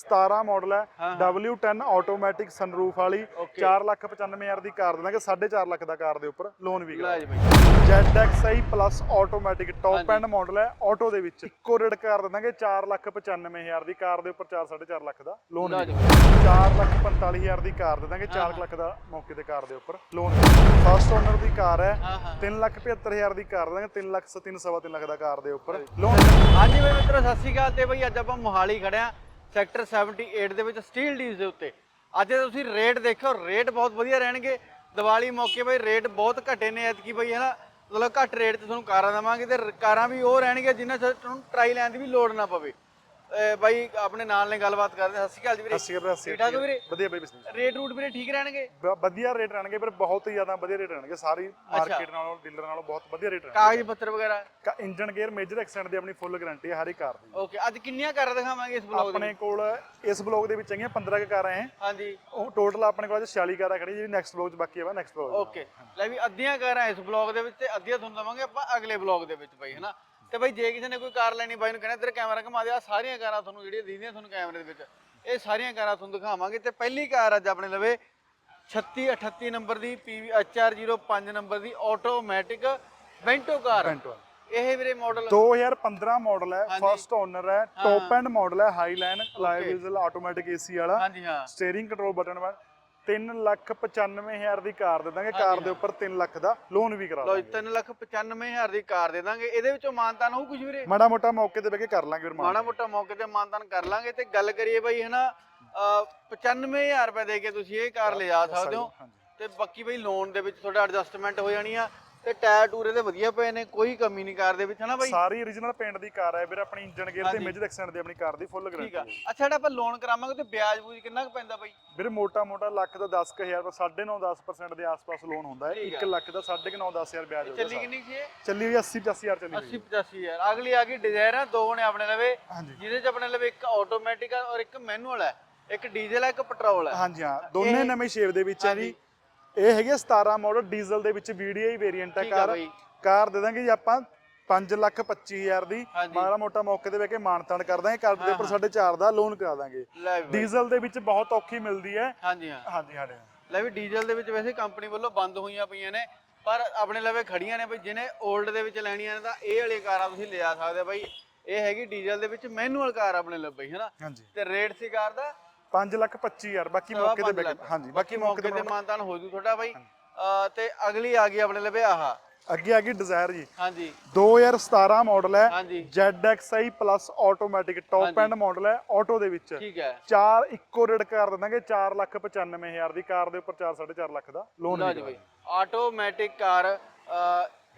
17 model ਹੈ ਹਾਂ, W10 automatic sunroof ਵਾਲੀ Okay. 495000 ਦੀ ਕਾਰ ਦੇਵਾਂਗੇ 4.5 ਲੱਖ ਦਾ ਕਾਰ ਦੇ ਉੱਪਰ ਲੋਨ ਵੀ ਕਰਾ ZXi plus automatic top. End model ਹੈ ਆਟੋ ਦੇ ਵਿੱਚ ਇੱਕੋ ਰੇਟ ਕਾਰ ਦੇਵਾਂਗੇ 495000 ਦੀ ਕਾਰ ਦੇ ਉੱਪਰ 4.5 ਲੱਖ ਦਾ ਲੋਨ ਲੈ ਵੀ ਜੀ ਬਾਈ। 445000 ਦੀ ਕਾਰ ਦੇ ਦਾਂਗੇ 4 ਹਾਂ। ਲੱਖ ਦਾ ਮੌਕੇ ਤੇ ਕਾਰ ਦੇ ਉੱਪਰ ਲੋਨ ਫਸਟ ਓਨਰ ਦੀ ਕਾਰ ਹਾਂ 375000 ਦੀ ਕਾਰ ਦੇ ਦਾਂਗੇ 3 ਲੱਖ 3 ਸਵਾ 3 ਲੱਖ ਦਾ ਕਾਰ ਦੇ ਉੱਪਰ ਲੋਨ ਹਾਂਜੀ ਬਈ ਮਿੱਤਰੋ ਸਤਿ ਸ਼੍ਰੀ ਅਕਾਲ ਤੇ ਬਈ ਅੱਜ ਆਪਾਂ ਮੋਹਾਲੀ ਖੜਿਆ ਸੈਕਟਰ 78 ਦੇ ਵਿੱਚ ਸਟੀਲ ਡੀਜ਼ ਦੇ ਉੱਤੇ। ਅੱਜ ਤੁਸੀਂ ਰੇਟ ਦੇਖੋ ਰੇਟ ਬਹੁਤ ਵਧੀਆ ਰਹਿਣਗੇ। ਦੀਵਾਲੀ ਮੌਕੇ ਬਈ ਰੇਟ ਬਹੁਤ ਘਟੇ ਨੇ ਐਤਕੀ ਬਈ ਹੈ ਨਾ ਮਤਲਬ ਘੱਟ ਰੇਟ ਤੇ ਤੁਹਾਨੂੰ ਕਾਰਾਂ ਦੇਵਾਂਗੇ ਤੇ ਕਾਰਾਂ ਵੀ ਉਹ ਰਹਿਣਗੀਆਂ ਜਿਨ੍ਹਾਂ 'ਚ ਤੁਹਾਨੂੰ ਟਰਾਈ ਲੈਣ ਦੀ ਵੀ ਲੋੜ ਨਾ ਪਵੇ। ਅਹ ਬਾਈ ਆਪਣੇ ਨਾਲ ਨੇ ਗੱਲਬਾਤ ਕਰਦੇ ਸਤਿ ਸ਼੍ਰੀ ਅਕਾਲ ਜੀ ਵੀਰੇ। ਅੱਸੀ ਅੱਸੀ ਠੀਕ ਠਾਕ ਹੋ ਵੀਰੇ? ਵਧੀਆ ਬਈ ਬਿਜ਼ਨਸ ਰੇਟ ਰੂਟ ਵੀਰੇ ਠੀਕ ਰਹਿਣਗੇ? ਵਧੀਆ ਰੇਟ ਰਹਿਣਗੇ ਪਰ ਬਹੁਤ ਹੀ ਜ਼ਿਆਦਾ ਵਧੀਆ ਰੇਟ ਰਹਿਣਗੇ। ਸਾਰੀ ਮਾਰਕੀਟ ਨਾਲੋਂ ਡੀਲਰ ਨਾਲੋਂ ਬਹੁਤ ਵਧੀਆ ਰੇਟ ਰਹਿਣਗੇ। ਕਾਗਜ਼ ਪੱਤਰ ਵਗੈਰਾ? ਇੰਜਨ ਗੇਅਰ ਮੇਜਰ ਐਕਸੈਂਟ ਦੀ ਆਪਣੀ ਫੁੱਲ ਗਾਰੰਟੀ ਹੈ ਹਰ ਇੱਕ ਕਾਰ ਦੀ। ਓਕੇ ਅੱਜ ਕਿੰਨੀਆਂ ਕਾਰਾਂ ਦਿਖਾਵਾਂਗੇ ਇਸ ਬਲੌਗ ਦੇ ਆਪਣੇ ਕੋਲ ਇਸ ਬਲੌਗ ਦੇ ਵਿੱਚ ਹੈਗੀਆਂ 15 ਕੁ ਕਾਰਾਂ ਹੈ। ਹਾਂਜੀ। ਉਹ ਟੋਟਲ ਆਪਣੇ ਕੋਲ ਅੱਜ 46 ਕਾਰਾਂ ਖੜੀ ਜਿਹੜੀ ਨੈਕਸਟ ਬਲੌਗ 'ਚ ਬਾਕੀ ਹੈ ਨੈਕਸਟ ਬਲੌਗ ਓਕੇ ਲੈ ਵੀ ਅੱਧੀਆਂ ਕਾਰਾਂ ਇਸ ਬਲੌਗ ਦੇ ਵਿੱਚ ਤੇ ਅੱਧੀਆਂ ਤੁਹਾਨੂੰ ਦਵਾਂਗੇ ਆਪਾਂ ਅਗਲੇ ਬਲੌਗ ਦੇ ਵਿੱਚ ਬਾਈ ਹਨਾ? ਤੇ ਬਾਈ ਜੇ ਕਿਸੇ ਨੇ ਕੋਈ ਕਾਰ ਲੈਣੀ ਬਾਈ ਨੂੰ ਕਹਿੰਦਾ ਤੇਰਾ ਕੈਮਰਾ ਘੁਮਾ ਦੇ ਆ ਸਾਰੀਆਂ ਕਾਰਾਂ ਤੁਹਾਨੂੰ ਜਿਹੜੀਆਂ ਦਿਖਦੀਆਂ ਤੁਹਾਨੂੰ ਕੈਮਰੇ ਦੇ ਵਿੱਚ ਇਹ ਸਾਰੀਆਂ ਕਾਰਾਂ ਤੁਹਾਨੂੰ ਦਿਖਾਵਾਂਗੇ ਤੇ ਪਹਿਲੀ ਕਾਰ ਅੱਜ ਆਪਣੇ ਲਵੇ 36 38 ਨੰਬਰ ਦੀ PV HR05 ਨੰਬਰ ਦੀ ਆਟੋਮੈਟਿਕ ਵੈਂਟੋ ਕਾਰ। ਇਹ ਵੀਰੇ ਮਾਡਲ 2015 ਮਾਡਲ ਹੈ। ਫਸਟ ਓਨਰ ਹੈ ਟੌਪ ਐਂਡ ਮਾਡਲ ਹੈ ਹਾਈਲਾਈਨ ਲਾਈਵ ਵਿਜ਼ਲ ਆਟੋਮੈਟਿਕ ਏਸੀ ਵਾਲਾ। ਹਾਂਜੀ ਹਾਂ। ਸਟੀਅਰਿੰਗ ਕੰਟਰੋਲ ਬਟਨ ਵਾਲਾ। 3 ਲੱਖ 95000 ਦੀ ਕਾਰ ਦੇ ਦਾਂਗੇ। ਕਾਰ ਦੇ ਉੱਪਰ 3 ਲੱਖ ਦਾ ਲੋਨ ਵੀ ਕਰਾ ਲੋ ਦਾਂਗੇ। 3 ਲੱਖ 95000 ਦੀ ਕਾਰ ਦੇ ਦਾਂਗੇ। ਇਹਦੇ ਵਿੱਚੋਂ ਮਾਨਤਾਨ ਹੋਊ ਕੁਝ ਵੀਰੇ? ਮਾੜਾ ਮੋਟਾ ਮੌਕੇ ਤੇ ਬਹਿ ਕੇ ਕਰ ਲਾਂਗੇ ਫਿਰ ਮਾਨ। ਮਾੜਾ ਮੋਟਾ ਮੌਕੇ ਤੇ ਮਾਨਤਾਨ ਕਰ ਲਾਂਗੇ ਤੇ ਗੱਲ ਕਰੀਏ ਬਈ ਹਨਾ ਅਹ 95000 ਰੁਪਏ ਦੇ ਕੇ ਤੁਸੀਂ ਇਹ ਕਾਰ ਲਿਜਾ ਸਕਦੇ ਹੋ। ਤੇ ਬਾਕੀ ਬਈ ਲੋਨ ਦੇ ਵਿੱਚ ਤੁਹਾਡਾ ਐਡਜਸਟਮੈਂਟ ਹੋ ਜਾਣੀ ਆ। ਤੇ ਟਾਇਰ ਟੂਰੇ ਤੇ ਵਧੀਆ ਪਏ ਨੇ ਕੋਈ ਕਮੀ ਨਹੀਂ ਕਾਰ ਦੇ ਵਿੱਚ ਹਨਾ ਬਾਈ? ਸਾਰੀ origignal ਪੇਂਟ ਦੀ ਕਾਰ ਹੈ ਵੀਰ ਆਪਣੀ ਇੰਜਨ ਗੇਅਰ ਤੇ। ਮੇਜਰ ਐਕਸੈਂਟ ਦੀ ਆਪਣੀ ਕਾਰ ਦੀ ਫੁੱਲ ਠੀਕ ਆ। ਗਾਰੰਟੀ ਅੱਛਾ ਜਿਹੜਾ ਆਪਾਂ ਲੋਨ ਕਰਾਵਾਂਗੇ ਤੇ ਵਿਆਜ ਬੂਜ ਕਿੰਨਾ ਕੁ ਪੈਂਦਾ ਬਾਈ? ਵੀਰ ਮੋਟਾ ਮੋਟਾ ਲੱਖ ਦਾ 10000 ਦਾ 9.5 10% ਦੇ ਆਸ-ਪਾਸ ਲੋਨ ਹੁੰਦਾ ਹੈ। ਠੀਕ 1 ਲੱਖ ਦਾ 9.5 10000 ਵਿਆਜ ਹੋਊਗਾ ਚੱਲੀ ਕਿੰਨੀ ਸੀ ਚੱਲੀ ਹੋਈ 80 80000 ਚੱਲੀ ਹੋਈ। 80 85000 ਅਗਲੀ ਆ ਗਈ ਡਿਜ਼ਾਇਰ ਆ ਦੋ ਨੇ ਆਪਣੇ ਲਵੇ। ਜਿਹਦੇ ਚ ਆਪਣੇ ਲਵੇ ਇੱਕ ਆਟੋਮੈਟਿਕ ਔਰ ਇੱਕ ਮੈਨੂਅਲ ਹੈ ਇੱਕ ਡੀਜ਼ਲ ਹੈ ਇੱਕ ਪੈਟਰੋਲ ਹੈ ਹਾਂਜੀ ਹਾਂ। ਦੋਨੇ ਨਵੇਂ ਸ਼ੇਪ ਦੇ ਵਿੱਚ ਹੈ ਜੀ। ਇਹ ਹੈਗੀ ਆ 17 ਮਾਡਲ ਡੀਜ਼ਲ ਦੇ ਵਿੱਚ VDI ਵੇਰੀਐਂਟ ਹੈ ਠੀਕ ਆ ਕਾਰ। ਬਾਈ। ਕਾਰ ਦੇ ਦਾਂਗੇ ਜੀ ਆਪਾਂ 5 ਲੱਖ 25000 ਦੀ। ਹਾਂਜੀ। ਮਾੜਾ ਮੋਟਾ ਮੌਕੇ ਤੇ ਵੇ ਕੇ ਮਾਨਤਾਨ ਕਰ ਦਾਂਗੇ। ਕਾਰ ਦੇ ਉੱਪਰ 4.5 ਦਾ ਲੋਨ ਕਰਾ ਦਾਂਗੇ। ਲੈ ਵੀ ਬਾਈ। ਡੀਜ਼ਲ ਦੇ ਵਿੱਚ ਬਹੁਤ ਔਖੀ ਮਿਲਦੀ ਹੈ। ਹਾਂਜੀ ਹਾਂ। ਹਾਂਜੀ ਸਾਡੇ ਲੈ ਵੀ ਡੀਜ਼ਲ ਦੇ ਵਿੱਚ ਵੈਸੇ ਕੰਪਨੀ ਵੱਲੋਂ ਬੰਦ ਹੋਈਆਂ ਪਈਆਂ ਨੇ ਪਰ ਆਪਣੇ ਲਵੇ ਖੜੀਆਂ ਨੇ ਬਈ ਜਿਹਨੇ 올ਡ ਦੇ ਵਿੱਚ ਲੈਣੀਆਂ ਨੇ ਤਾਂ ਇਹ ਵਾਲੀ ਕਾਰਾਂ ਤੁਸੀਂ ਲਿਆ ਸਕਦੇ ਹੋ ਬਾਈ। ਇਹ ਹੈਗੀ ਡੀਜ਼ਲ ਦੇ ਵਿੱਚ ਮੈਨੂਅਲ ਕਾਰ ਆਪਣੇ ਲਈ ਬਈ ਹੈਨਾ? ਹਾਂਜੀ। ਤੇ ਰੇਟ ਸੀ ਕਾਰ ਦਾ 5 ਲੱਖ 25000 ਬਾਕੀ ਸਵਾ ਮੌਕੇ ਤੇ ਪੰਜ ਲੱਖ। ਹਾਂਜੀ ਬਾਕੀ ਮੌਕੇ ਤੇ ਬਣਾਉਣਾ। ਮਾਨਤਾਨ ਹੋ ਜੂ ਤੁਹਾਡਾ ਬਾਈ। ਅਹ ਤੇ ਅਗਲੀ ਆ ਗਈ ਆਪਣੇ ਲਵੇ ਆਹ। ਅੱਗੇ ਆ ਗਈ ਡਿਜ਼ਾਇਰ ਜੀ। ਹਾਂਜੀ। 2017 ਮਾਡਲ ਹੈ ਹਾਂਜੀ। ZXi ਪਲੱਸ ਆਟੋਮੈਟਿਕ ਟੌਪ ਹਾਂਜੀ। ਐਂਡ ਮਾਡਲ ਹੈ ਆਟੋ ਦੇ ਵਿੱਚ। ਠੀਕ ਹੈ। ਚਾਰ ਇੱਕੋ ਰੇਟ ਕਰ ਦਿੰਦਾਂਗੇ 4 ਲੱਖ 95000 ਦੀ ਕਾਰ ਦੇ ਉੱਪਰ 4 4.5 ਲੱਖ ਦਾ ਲੋਨ ਲਓ ਜੀ ਬਾਈ। ਆਟੋਮੈਟਿਕ ਕਾਰ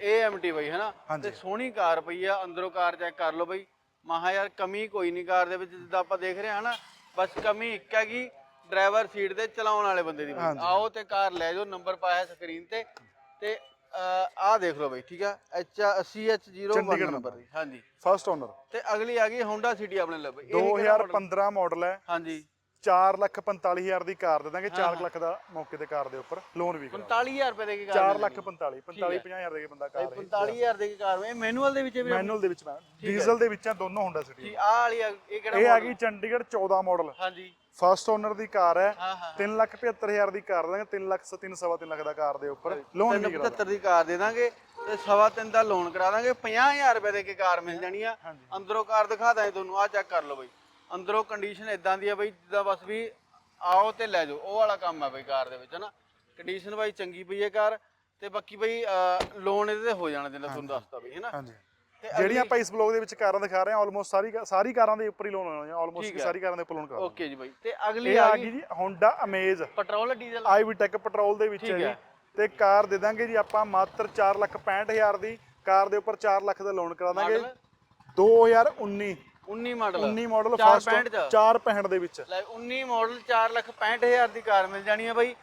AMT ਬਈ ਹੈਨਾ? ਹਾਂਜੀ। ਤੇ ਸੋਹਣੀ ਕਾਰ ਪਈ ਆ ਅੰਦਰੋਂ ਕਾਰ ਚੈੱਕ ਕਰ ਲਓ ਬਈ। ਮਹਾ ਯਾਰ ਕਮੀ ਕੋਈ ਨਹੀਂ ਕਾਰ ਦੇ ਵਿੱਚ ਜਿੱਦਾਂ ਆਪਾਂ ਦੇਖ ਰਹੇ ਹਾਂ ਨਾ ਬਸ ਕਮੀ ਇੱਕ ਹੈਗੀ ਡਰਾਈਵਰ ਸੀਟ ਤੇ ਚਲਾਉਣ ਵਾਲੇ ਬੰਦੇ ਦੀ ਹਾਂਜੀ। ਆਓ ਤੇ ਕਾਰ ਲੈ ਜਾਓ ਨੰਬਰ ਪਾਇਆ ਸਕਰੀਨ ਤੇ। ਤੇ ਆਹ ਦੇਖ ਲਓ ਬਈ ਠੀਕ ਆ? H CH01 ਚੰਡੀਗੜ੍ਹ ਨੰਬਰ ਦੀ ਹਾਂਜੀ। ਫਸਟ ਓਨਰ ਤੇ ਅਗਲੀ ਆ ਗਈ Honda City ਆਪਣੇ model? 2015 ਮਾਡਲ ਹੈ। ਹਾਂਜੀ। 4 ਲੱਖ 45000 ਦੀ ਕਾਰ ਦੇ ਦਾਂਗੇ 4 ਲੱਖ ਦਾ ਮੌਕੇ ਤੇ ਕਾਰ ਦੇ ਉੱਪਰ ਲੋਨ ਵੀ ਕਰਾ 45000 ਰੁਪਏ ਦੇ ਕੇ ਕਾਰ 4 ਲੱਖ 45 45 50000 ਦੇ ਕੇ ਬੰਦਾ ਕਾਰ ਹੈ। 45000 ਦੇ ਕੇ ਕਾਰ ਇਹ ਮੈਨੂਅਲ ਦੇ ਵਿੱਚ ਵੀ ਮੈਨੂਅਲ ਦੇ ਵਿੱਚ ਮੈਂ ਡੀਜ਼ਲ ਦੇ ਵਿੱਚ ਆ ਦੋਨੋਂ ਹੁੰਦਾ ਸਿਟੀ ਜੀ ਆਹ ਵਾਲੀ ਆ- ਇਹ ਕਿਹੜਾ ਇਹ ਆ model? ਗਈ ਚੰਡੀਗੜ੍ਹ 14 ਮਾਡਲ ਹਾਂਜੀ। ਫਸਟ ਓਨਰ ਦੀ ਕਾਰ ਹੈ। ਹਾਂ ਹਾਂ। 3 ਲੱਖ 75000 ਦੀ ਕਾਰ ਦਾਂਗੇ 3 ਲੱਖ 3 ਸਵਾ 3 ਲੱਖ ਦਾ ਕਾਰ ਦੇ ਉੱਪਰ ਲੋਨ ਵੀ ਕਰਾ 75 ਦੀ ਕਾਰ ਦੇ ਦਾਂਗੇ ਤੇ ਸਵਾ ਤਿੰਨ ਦਾ ਲੋਨ ਕਰਾ ਦਾਂਗੇ। 50000 ਰੁਪਏ ਦੇ ਕੇ ਕਾਰ ਮਿਲ ਜਾਣੀ ਆ। ਅੰਦਰੋਂ ਕਾਰ ਦਿਖਾ ਦਾਂਗੇ ਤੁਹਾਨੂੰ ਆ ਚੈੱਕ ਕਰ ਲਓ ਬਈ। ਅੰਦਰੋਂ ਕੰਡੀਸ਼ਨ ਇਦਾਂ ਦੀ ਆ ਬਈ ਜਿੱਦਾਂ ਬਸ ਵੀ ਆਓ ਤੇ ਲੈ ਜਾਓ ਉਹ ਵਾਲਾ ਕੰਮ ਆ ਬਈ ਕਾਰ ਦੇ ਵਿੱਚ ਹਨਾ? ਕੰਡੀਸ਼ਨ ਬਾਈ ਚੰਗੀ ਪਈ ਹੈ ਕਾਰ ਤੇ ਬਾਕੀ ਬਈ ਲੋਨ ਇਹਦੇ ਤੇ ਹੋ ਜਾਣਾ ਜਿੰਨਾ ਤੁਹਾਨੂੰ ਦੱਸਤਾ ਬਈ ਹੈਨਾ? ਹਾਂਜੀ। ਤੇ ਜਿਹੜੀਆਂ ਆਪਾਂ ਇਸ ਬਲੌਗ ਦੇ ਵਿੱਚ ਕਾਰਾਂ ਦਿਖਾ ਰਹੇ ਹਾਂ ਆਲਮੋਸਟ ਸਾਰੀ ਸਾਰੀ ਕਾਰਾਂ ਦੇ ਉੱਪਰ ਹੀ ਲੋਨ ਹੋਣਾ ਆਲਮੋਸਟ ਹੈ। ਸਾਰੀ ਕਾਰਾਂ ਦੇ ਉੱਪਰ ਲੋਨ ਕਰਾ ਓਕੇ ਜੀ ਬਾਈ। ਤੇ ਅਗਲੀ ਆ ਗਈ ਜੀ Honda Amaze petrol diesel iVTEC petrol ਦੇ ਵਿੱਚ ਹੈ ਜੀ। ਤੇ ਕਾਰ ਦੇ ਦਾਂਗੇ ਜੀ ਆਪਾਂ ਮਾਤਰ 4 ਲੱਖ 65000 ਦੀ। ਕਾਰ ਦੇ ਉੱਪਰ 4 ਲੱਖ ਦਾ ਲੋਨ ਕਰਾ ਦਾਂਗੇ। ਮਾਡਲ? 2019 19 ਮਾਡਲ 19 ਮਾਡਲ ਚਾਰ ਫਸਟ ਪੈਂਹਠ ਚ। 465 ਦੇ ਵਿੱਚ। ਲੈ 19 ਮਾਡਲ 4 ਲੱਖ 65000 ਦੀ ਕਾਰ ਮਿਲ ਜਾਣੀ ਹੈ ਬਾਈ।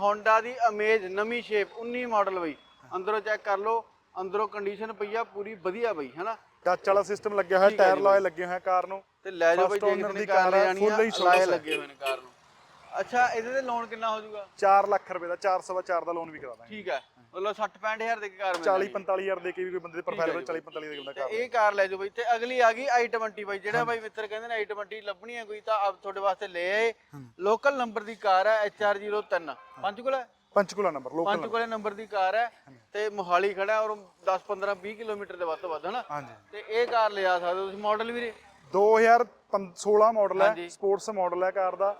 ਹੋਂਡਾ ਦੀ ਅਮੇਜ ਨਵੀਂ ਸ਼ੇਪ 19 ਮਾਡਲ ਬਾਈ। ਅੰਦਰੋਂ ਚੈੱਕ ਕਰ ਲਓ ਅੰਦਰੋਂ ਕੰਡੀਸ਼ਨ ਪਈ ਆ ਪੂਰੀ ਵਧੀਆ ਬਾਈ ਹੈਨਾ? ਟੱਚ ਵਾਲਾ ਸਿਸਟਮ ਲੱਗਿਆ ਹੋਇਆ ਟਾਇਰ ਲਾਏ ਲੱਗੇ ਹੋਏ ਕਾਰ ਨੂੰ। ਤੇ ਲੈ ਜਾਓ ਬਾਈ First ਜੇ owner ਕਿਸੇ ਦੀ ਨੇ ਕਾਰ ਲੈ ਜਾਣੀ ਆ ਹੀ ਲਾਏ ਲੱਗੇ ਹੋਏ ਨੇ ਕਾਰ ਨੂੰ। ਅੱਛਾ ਇਹਦੇ ਤੇ ਲੋਨ ਕਿੰਨਾ ਹੋ ਜਾਊਗਾ? 4 ਲੱਖ ਰੁਪਏ ਦਾ 404 ਦਾ ਲੋਨ ਵੀ ਕਰਾ ਦਾਂਗੇ। ਠੀਕ ਹੈ ਮਤਲਬ 60 65000 ਦੇ ਕਾਰ ਮਿਲ 40 ਜਾਣੀ। 45000 ਦੇ ਕੇ ਵੀ ਕੋਈ ਬੰਦੇ ਦੇ ਪ੍ਰੋਫਾਈਲ ਹੈ 40 45 ਦੇ ਬੰਦਾ ਤੇ ਕਰ ਇਹ ਕਾਰ ਲੈ ਜਾਓ ਬਈ। ਤੇ ਅਗਲੀ ਆ ਗਈ i20 ਬਾਈ ਜਿਹੜਾ ਬਾਈ ਮਿੱਤਰ ਕਹਿੰਦੇ ਨੇ i20 ਲੱਭਣੀ ਹੈ ਕੋਈ ਤਾਂ ਆਪ ਤੁਹਾਡੇ ਵਾਸਤੇ ਲੈ ਆਏ। ਲੋਕਲ ਨੰਬਰ ਦੀ ਕਾਰ ਹੈ HR03 Panchkula Panchkula number local ਪੰਚਕੂਲੇ number ਦੀ ਕਾਰ ਹੈ ਤੇ ਮੋਹਾਲੀ ਖੜਾ ਔਰ 10 15 20 ਕਿਲੋਮੀਟਰ ਦੇ ਵੱਧ ਤੋਂ ਵੱਧ ਹਨਾ? ਤੇ ਇਹ ਕਾਰ ਲਿਆ ਸਕਦੇ ਹੋ ਤੁਸੀਂ ਮਾਡਲ ਵੀਰੇ? 2016 ਮਾਡਲ ਹੈ। ਸਪੋਰਟਸ ਮਾਡਲ ਹੈ ਕਾਰ ਦਾ।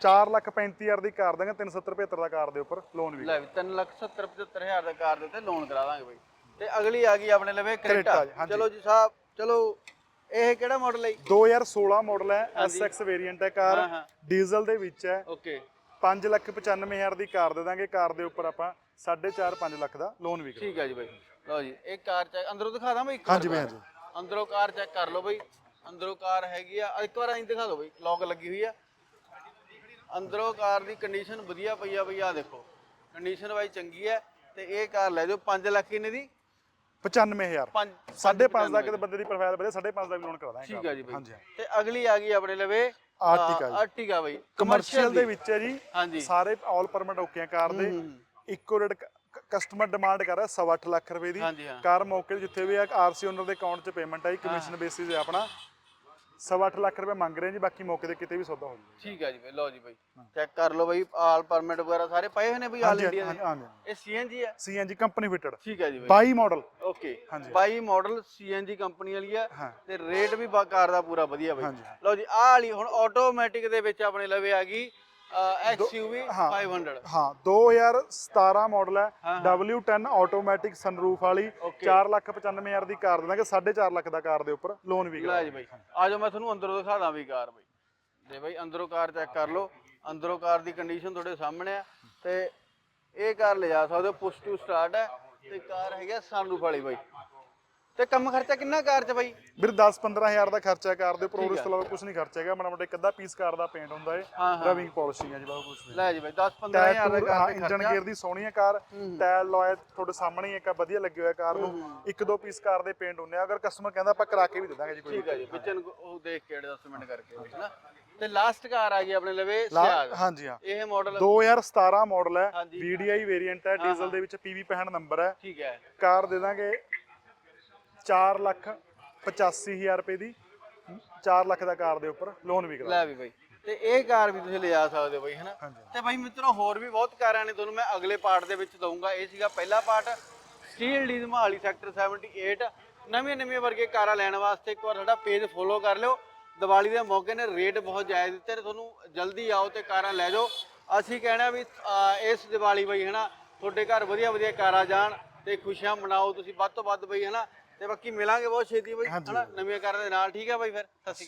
4 ਲੱਖ 35000 ਦੀ ਕਾਰ ਦਾਂਗੇ 370 75 ਦਾ ਕਾਰ ਦੇ ਉੱਪਰ ਲੋਨ ਵੀ। ਲੈ ਵੀ 3 ਲੱਖ 70 75000 ਦਾ ਕਾਰ ਦੇ ਉੱਤੇ ਲੋਨ ਕਰਾ ਦਾਂਗੇ ਬਾਈ। ਤੇ ਅਗਲੀ ਆ ਗਈ ਆਪਣੇ ਲਵੇ ਕਰੇਟਾ। ਚਲੋ ਜੀ ਸਾਹਿਬ ਚਲੋ ਇਹ ਕਿਹੜਾ ਮਾਡਲ ਹੈ 2016 ਮਾਡਲ ਹੈ SX ਵੇਰੀਐਂਟ ਹੈ ਕਾਰ। ਡੀਜ਼ਲ ਦੇ ਵਿੱਚ ਹੈ। ਓਕੇ 5 ਲੱਖ 95000 ਦੀ ਕਾਰ ਦੇ ਦਾਂਗੇ। ਕਾਰ ਦੇ ਉੱਪਰ ਆਪਾਂ 4.5 5 ਲੱਖ ਦਾ ਲੋਨ ਵੀ ਠੀਕ ਹੈ ਜੀ ਬਾਈ। ਲਓ ਜੀ ਇਹ ਕਾਰ ਚੈੱਕ ਅੰਦਰੋਂ ਦਿਖਾ ਦਾਂ ਬਾਈ ਹਾਂਜੀ ਬਾਈ, ਹਾਂਜੀ। ਅੰਦਰੋਂ ਕਾਰ ਚੈੱਕ ਕਰ ਲਓ ਬਾਈ। ਅੰਦਰੋਂ ਕਾਰ ਹੈਗੀ ਆ ਇੱਕ ਵਾਰ ਐਂ ਦਿਖਾ ਦਿਓ ਬਾਈ। ਲੌਕ ਲੱਗੀ ਹੋਈ ਆ। ਅੰਦਰੋਂ ਕਾਰ ਦੀ ਕੰਡੀਸ਼ਨ ਵਧੀਆ ਪਈ ਆ ਬਈ ਆ ਦੇਖੋ। ਕੰਡੀਸ਼ਨ ਬਾਈ ਚੰਗੀ ਹੈ ਤੇ ਇਹ ਕਾਰ ਲੈ ਜਾਓ 5 ਲੱਖ ਕਿੰਨੇ ਦੀ? 95000 5 5.5 ਦਾ ਕਿਤੇ ਬੰਦੇ ਦੀ ਪ੍ਰੋਫਾਈਲ ਵਧੇ 5.5 ਦਾ ਵੀ ਲੋਨ ਕਰਾ ਦਾਂਗੇ ਠੀਕ ਹੈ ਜੀ ਬਾਈ। ਹਾਂਜੀ ਤੇ ਅਗਲੀ ਆ ਗਈ ਆਪਣੇ ਲਵੇ। Artica ਜੀ। ਆਰਟਿਕਾ ਬਾਈ। ਕਮਰਸ਼ੀਅਲ ਦੇ ਵਿੱਚ ਹੈ ਜੀ। ਸਾਰੇ ਆਲ ਪਰਮਿਟ ਓਕੇ ਆ ਕਾਰ ਦੇ। ਇੱਕੋ ਰੇਟ ਕਸਟਮਰ ਡਿਮਾਂਡ ਕਰ ਰਿਹਾ 8.5 ਲੱਖ ਰੁਪਏ ਦੀ। ਕਾਰ ਮੌਕੇ ਤੇ ਜਿੱਥੇ ਵੀ ਆ ਆਰਸੀ ਓਨਰ ਦੇ ਅਕਾਊਂਟ 'ਚ ਪੇਮੈਂਟ ਆਈ ਕਮਿਸ਼ਨ ਬੇਸਿਸ ਹੈ। ਆਪਣਾ। 8.5 ਲੱਖ ਰੁਪਏ ਮੰਗ ਰਹੇ ਜੀ ਬਾਕੀ ਮੌਕੇ ਤੇ ਕਿਤੇ ਵੀ ਸੌਦਾ ਹੋ ਜਾਊਗਾ। ਠੀਕ ਹੈ ਜੀ ਬਾਈ ਲਓ ਜੀ ਬਾਈ। ਚੈੱਕ ਕਰ ਲਓ ਬਾਈ ਆਲ ਪਰਮਿਟ ਵਗੈਰਾ ਸਾਰੇ ਪਏ ਹੋਏ ਨੇ ਬਈ ਆਲ ਇੰਡੀਆ ਦੇ? ਇਹ ਸੀਐਨਜੀ ਹੈ ਸੀਐਨਜੀ ਕੰਪਨੀ ਫਿਟਡ ਠੀਕ ਹੈ ਜੀ ਬਾਈ। 22 ਮਾਡਲ ਓਕੇ ਹਾਂਜੀ। 22 ਮਾਡਲ ਸੀਐਨਜੀ ਕੰਪਨੀ ਵਾਲੀ ਆ ਹਾਂ। ਤੇ ਰੇਟ ਵੀ ਕਾਰ ਦਾ ਪੂਰਾ ਵਧੀਆ ਬਾਈ। ਲਓ ਜੀ ਆਹ ਵਾਲੀ ਹੁਣ ਆਟੋਮੈਟਿਕ ਦੇ ਵਿੱਚ ਆਪਣੇ ਲਵੇ ਆ ਗਈ। ਹਾਂ। 500 ਹਾਂ 2017 ਮਾਡਲ ਹੈ। ਹਾਂ, W10 ਆਟੋਮੈਟਿਕ ਸਨਰੂਫ ਵਾਲੀ। Okay। 4 ਲੱਖ 95000 ਦੀ ਕਾਰ ਦੇ ਦਾਂਗੇ 4.5 ਲੱਖ ਦਾ ਕਾਰ ਦੇ ਉੱਪਰ ਲੋਨ ਵੀ ਲੈ ਜੀ ਬਾਈ। ਆ ਜਾਓ ਮੈਂ ਤੁਹਾਨੂੰ ਅੰਦਰੋਂ ਦਿਖਾ ਦਾਂ ਵੀ ਕਾਰ ਬਾਈ। ਦੇ ਬਾਈ ਅੰਦਰੋਂ ਕਾਰ ਚੈੱਕ ਕਰ ਲਓ। ਅੰਦਰੋਂ ਕਾਰ ਦੀ ਕੰਡੀਸ਼ਨ ਤੁਹਾਡੇ ਸਾਹਮਣੇ ਆ। ਤੇ ਇਹ ਕਾਰ ਲਿਜਾ ਸਕਦੇ ਹੋ ਪੁਸ਼ ਟੂ ਸਟਾਰਟ ਹੈ। ਤੇ ਕਾਰ ਹੈਗੀ ਸਨਰੂਫ ਵਾਲੀ ਬਾਈ। ਤੇ ਕੰਮ ਖਰਚਾ ਕਿੰਨਾ ਕਾਰ ਚ ਬਾਈ? ਵੀਰ 10 15000 ਦਾ ਖਰਚਾ ਹੈ ਕਾਰ ਦੇ ਇਸ ਤੋਂ ਇਲਾਵਾ ਕੁਝ ਨਹੀਂ ਖਰਚਾ ਹੈਗਾ ਮਾੜਾ ਮੋਟਾ ਇੱਕ ਅੱਧਾ ਪੀਸ ਕਾਰ ਦਾ ਪੇਂਟ ਹੁੰਦਾ ਹੈ ਹਾਂ, ਹਾਂ। ਰਵਿੰਗ ਪਾਲਿਸ਼ਿੰਗ ਹੈ ਜੀ ਬਾਬੂ ਕੁਝ ਨਹੀਂ ਲੈ ਜੀ ਬਾਈ 10 ਟਾਇਰ 15000 ਦਾ ਕਾਰ ਹਾਂ ਤੇ ਇੰਜਨ ਖਰਚਾ ਗੇਅਰ ਦੀ ਸੋਹਣੀ ਹੈ ਕਾਰ ਟਾਇਰ ਲੋਏ ਤੁਹਾਡੇ ਸਾਹਮਣੇ ਹੀ ਇੱਕ ਵਧੀਆ ਲੱਗੇ ਹੋਇਆ ਕਾਰ ਨੂੰ। ਇੱਕ ਦੋ ਪੀਸ ਕਾਰ ਦੇ ਪੇਂਟ ਹੁੰਦੇ ਆ ਅਗਰ ਕਸਟਮਰ ਕਹਿੰਦਾ ਆਪਾਂ ਕਰਾ ਕੇ ਵੀ ਦੇ ਦਾਂਗੇ ਜੀ ਕੋਈ ਠੀਕ ਹੈ ਜੀ ਵਿਚਨ ਉਹ ਦੇਖ ਕੇ ਐਡਜਸਟਮੈਂਟ ਕਰਕੇ ਹੈਨਾ? ਤੇ ਲਾਸਟ ਕਾਰ ਆ ਗਈ ਆਪਣੇ ਲਵੇ ਲਾ- ਸਿਆਗ। ਹਾਂਜੀ ਹਾਂ। ਇਹ ਮਾਡਲ 2017 ਮਾਡਲ ਹੈ ਹਾਂਜੀ। VDI ਵੇਰੀਐਂਟ ਹੈ ਡੀਜ਼ਲ ਦੇ ਵਿੱਚ PV 65 ਨੰਬਰ ਹੈ ਠੀਕ ਹੈ। ਕਾਰ ਦੇ ਦਾਂਗੇ 4 ਲੱਖ 85000 ਰੁਪਏ ਦੀ 4 ਲੱਖ ਦਾ ਕਾਰ ਦੇ ਉੱਪਰ ਲੋਨ ਵੀ ਕਰਾ ਲੈ ਵੀ ਬਾਈ। ਤੇ ਇਹ ਕਾਰ ਵੀ ਤੁਸੀਂ ਲਿਜਾ ਸਕਦੇ ਹੋ ਬਾਈ ਹੈਨਾ? ਹਾਂਜੀ। ਤੇ ਬਾਈ ਮਿੱਤਰੋ ਹੋਰ ਵੀ ਬਹੁਤ ਕਾਰਾਂ ਨੇ ਤੁਹਾਨੂੰ ਮੈਂ ਅਗਲੇ ਪਾਰਟ ਦੇ ਵਿੱਚ ਦਊਂਗਾ। ਇਹ ਸੀਗਾ ਪਹਿਲਾ ਪਾਰਟ ਸਟੀਲ ਡੀਜ਼ ਮਹਾਲੀ ਸੈਕਟਰ 78 ਨਵੀਆਂ ਨਵੀਆਂ ਵਰਗੇ ਕਾਰਾਂ ਲੈਣ ਵਾਸਤੇ ਇੱਕ ਵਾਰ ਸਾਡਾ ਪੇਜ ਫੋਲੋ ਕਰ ਲਿਓ। ਦੀਵਾਲੀ ਦੇ ਮੌਕੇ ਨੇ ਰੇਟ ਬਹੁਤ ਜਾਇਜ਼ ਦਿੱਤੇ ਨੇ ਤੁਹਾਨੂੰ ਜਲਦੀ ਆਓ ਤੇ ਕਾਰਾਂ ਲੈ ਜਾਓ। ਅਸੀਂ ਕਹਿਣਾ ਵੀ ਅਹ, ਇਸ ਦੀਵਾਲੀ ਬਈ ਹਨਾ ਤੁਹਾਡੇ ਘਰ ਵਧੀਆ ਵਧੀਆ ਕਾਰਾਂ ਜਾਣ ਤੇ ਖੁਸ਼ੀਆਂ ਮਨਾਓ। ਤੁਸੀਂ ਵੱਧ ਤੋਂ ਵੱਧ ਬਈ ਹਨਾ ਤੇ ਬਾਕੀ ਮਿਲਾਂਗੇ ਬਹੁਤ ਛੇਤੀ ਬਈ ਹਨਾ? ਨਵੀਆਂ ਕਾਰਾਂ ਦੇ ਨਾਲ ਠੀਕ ਹੈ ਬਾਈ ਫਿਰ? ਸਤਿ ਸ਼੍ਰੀ ਅਕਾਲ।